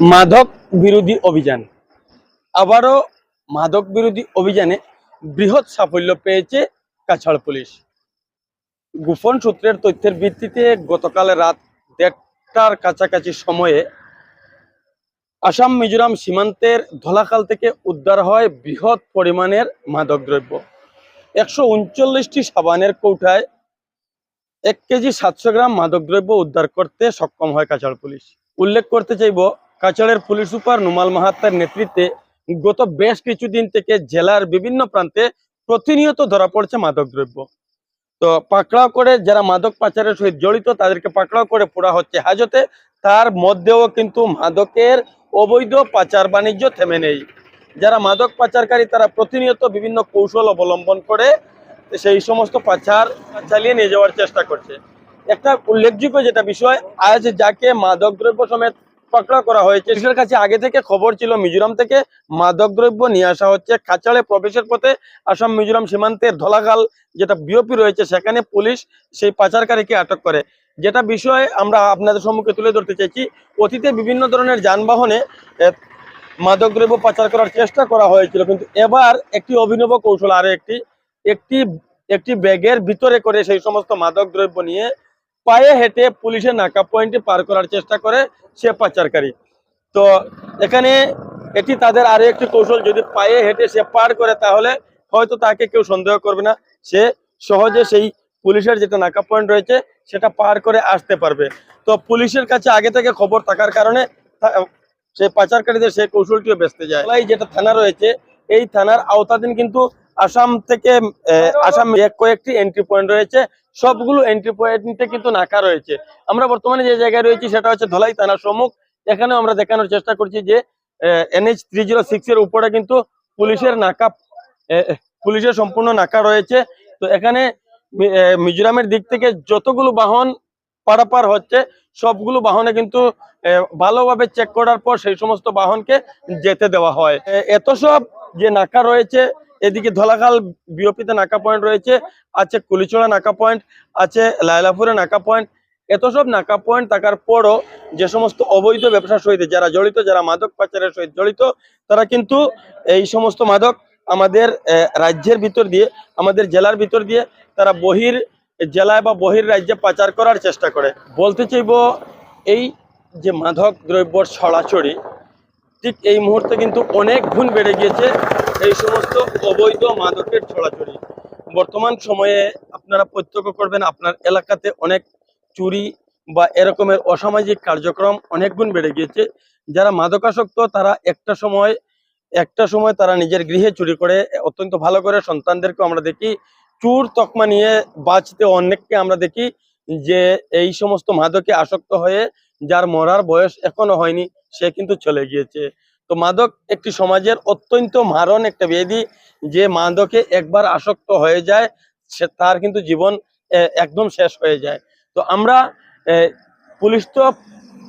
মাদক বিরোধী অভিযান। আবারও মাদক বিরোধী অভিযানে বৃহৎ সাফল্য পেয়েছে কাছাড় পুলিশ। গোপন সূত্রের তথ্যের ভিত্তিতে গতকাল রাত দেড়টার কাছাকাছি সময়ে আসাম মিজোরাম সীমান্তের ধলাকাল থেকে উদ্ধার হয় বৃহৎ পরিমাণের মাদকদ্রব্য একশো উনচল্লিশটি সাবানের কৌঠায় এক কেজি সাতশো গ্রাম মাদকদ্রব্য উদ্ধার করতে সক্ষম হয় কাছাড় পুলিশ। উল্লেখ করতে চাইব কাছাড়ের পুলিশ সুপার নুমাল মাহাত্তার নেতৃত্বে গত বেশ কিছুদিন থেকে জেলার বিভিন্ন প্রান্তে প্রতিনিয়ত ধরা পড়ছে মাদকদ্রব্য তো পাকড়াও করে যারা মাদক পাচারের সহিত জড়িত, তাদেরকে পাকড়াও করে পোড়া হচ্ছে হাজতে। তার মধ্যেও কিন্তু মাদকের অবৈধ পাচার বাণিজ্য থেমে নেই। যারা মাদক পাচারকারী, তারা প্রতিনিয়ত বিভিন্ন কৌশল অবলম্বন করে সেই সমস্ত পাচার চালিয়ে নিয়ে যাওয়ার চেষ্টা করছে। একটা উল্লেখযোগ্য যেটা বিষয়, আজ যাকে মাদক দ্রব্য সমেত পাকড়া করা হয়েছে। পুলিশের কাছে আগে থেকে খবর ছিল, মিজোরাম থেকে মাদক দ্রব্য নিয়ে আসা হচ্ছে। কাছাড়ে প্রবেশের পথে আসাম, মিজোরাম সীমান্তের ধলাখাল যেটা বিওপি রয়েছে, সেখানে পুলিশ সেই পাচারকারীকে আটক করে। যেটা বিষয়ে আমরা আপনাদের সম্মুখে তুলে ধরতে চাইছি, অতীতে বিভিন্ন ধরনের যানবাহনে মাদকদ্রব্য পাচার করার চেষ্টা করা হয়েছিল, কিন্তু এবার একটি অভিনব কৌশল, আরও একটি একটি একটি ব্যাগের ভিতরে করে সেই সমস্ত মাদকদ্রব্য নিয়ে পায়ে হেঁটে পুলিশের নাকা পয়েন্টে পার করার চেষ্টা করে সে পাচারকারী। তো এখানে এটি তাদের আরও একটি কৌশল, যদি পায়ে হেঁটে সে পার করে তাহলে হয়তো তাকে কেউ সন্দেহ করবে না। সে সহজে সেই পুলিশের যেটা নাকা পয়েন্ট রয়েছে, সেটা পার করে আসতে পারবে। তো পুলিশের কাছে আগে থেকে খবর থাকার কারণে সেই পাচারকারীদের সেই কৌশলটিও বেচতে যায়। যেটা থানা রয়েছে, এই থানার আওতাধীন কিন্তু আসাম থেকে আহ, আসাম এক কয়েকটি এন্ট্রি পয়েন্ট রয়েছে। সবগুলো এন্ট্রি পয়েন্টে কিন্তু নাকা রয়েছে। আমরা বর্তমানে যে জায়গায় রয়েছি সেটা হচ্ছে ধলাই থানার সম্মুখ। এখানেও আমরা দেখানোর চেষ্টা করছি যে এনএইচ থ্রি জিরো সিক্স এর উপরে কিন্তু পুলিশের নাকা পুলিশের সম্পূর্ণ নাকা রয়েছে। তো এখানে মিজোরামের দিক থেকে যতগুলো বাহন পারাপার হচ্ছে সবগুলো বাহনে কিন্তু ভালোভাবে চেক করার পর সেই সমস্ত বাহনকে যেতে দেওয়া হয়। এত সব যে নাকা রয়েছে এদিকে ধলাখাল বিওপিতে নাকা পয়েন্ট রয়েছে, আছে কুলিচড়া নাকা পয়েন্ট আছে লায়লাপুরে নাকা পয়েন্ট এত সব নাকা পয়েন্ট থাকার পরও যে সমস্ত অবৈধ ব্যবসার সহিত, যারা জড়িত, যারা মাদক পাচারের সহিত জড়িত, তারা কিন্তু এই সমস্ত মাদক আমাদের রাজ্যের ভিতর দিয়ে, আমাদের জেলার ভিতর দিয়ে তারা বহির জেলায় বা বহির রাজ্যে পাচার করার চেষ্টা করে। বলতে চাইব, এই যে মাদক দ্রব্যর ছড়াছড়ি ঠিক এই মুহূর্তে কিন্তু অনেক গুণ বেড়ে গিয়েছে এই সমস্ত অবৈধ মাদকের ছড়াছড়ি। বর্তমান সময়ে আপনারা প্রত্যক্ষ করবেন আপনার এলাকাতে অনেক চুরি বা এরকমের অসামাজিক কার্যক্রম অনেক গুণ বেড়ে গিয়েছে। যারা মাদকাসক্ত, তারা একটা সময় একটা সময় তারা নিজের গৃহে চুরি করে, অত্যন্ত ভালো করে সন্তানদেরকে আমরা দেখি। চুর তকমা নিয়ে বাঁচতে অনেককে আমরা দেখি যে এই সমস্ত মাদকে আসক্ত হয়ে যার মরার বয়স এখনও হয়নি, সে কিন্তু চলে গিয়েছে। তো মাদক একটি সমাজের অত্যন্ত মারণ একটা ব্যাধি, যে মাদকে একবার আসক্ত হয়ে যায়, সে তার কিন্তু জীবন একদম শেষ হয়ে যায়। তো আমরা পুলিশ তো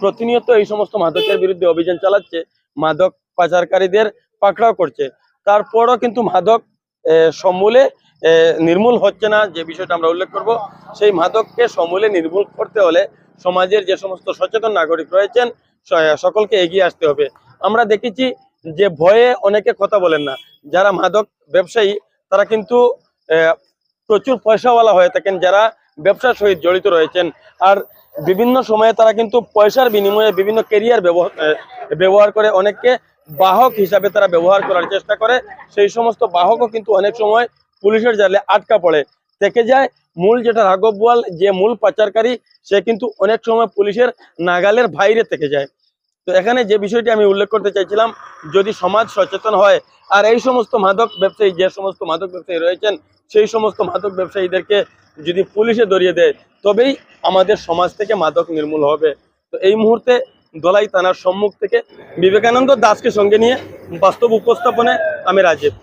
প্রতিনিয়ত এই সমস্ত মাদকের বিরুদ্ধে অভিযান চালাচ্ছে, মাদক পাচারকারীদের পাকড়াও করছে। তারপরও কিন্তু মাদক সমূলে নির্মূল হচ্ছে না, যে বিষয়টা আমরা উল্লেখ করব, সেই মাদককে সমূলে নির্মূল করতে হলে সমাজের যে সমস্ত সচেতন নাগরিক রয়েছেন সকলকে এগিয়ে আসতে হবে। আমরা দেখেছি যে ভয়ে অনেকে কথা বলেন না। যারা মাদক ব্যবসায়ী, তারা কিন্তু প্রচুর পয়সাওয়ালা হয়ে থাকেন, যারা ব্যবসার সহিত জড়িত রয়েছেন। আর বিভিন্ন সময়ে তারা কিন্তু পয়সার বিনিময়ে বিভিন্ন কেরিয়ার ব্যবহার করে অনেককে বাহক হিসাবে তারা ব্যবহার করার চেষ্টা করে। সেই সমস্ত বাহকও কিন্তু অনেক সময় পুলিশের জালে আটকা পড়ে। থেকে যায় মূল যেটা রাঘব বোয়াল, যে মূল পাচারকারী, সে কিন্তু অনেক সময় পুলিশের নাগালের বাইরে থেকে যায়। তো এখানে যে বিষয়টি আমি উল্লেখ করতে চাইছিলাম, যদি সমাজ সচেতন হয়, আর এই সমস্ত মাদক ব্যবসায়ী, যে সমস্ত মাদক ব্যবসায়ী রয়েছেন, সেই সমস্ত মাদক ব্যবসায়ীদেরকে যদি পুলিশে ধরিয়ে দেয়, তবেই আমাদের সমাজ থেকে মাদক নির্মূল হবে। তো এই মুহূর্তে দলাই থানার সম্মুখ থেকে বিবেকানন্দ দাসকে সঙ্গে নিয়ে বাস্তব উপস্থাপনে আমি রাজীব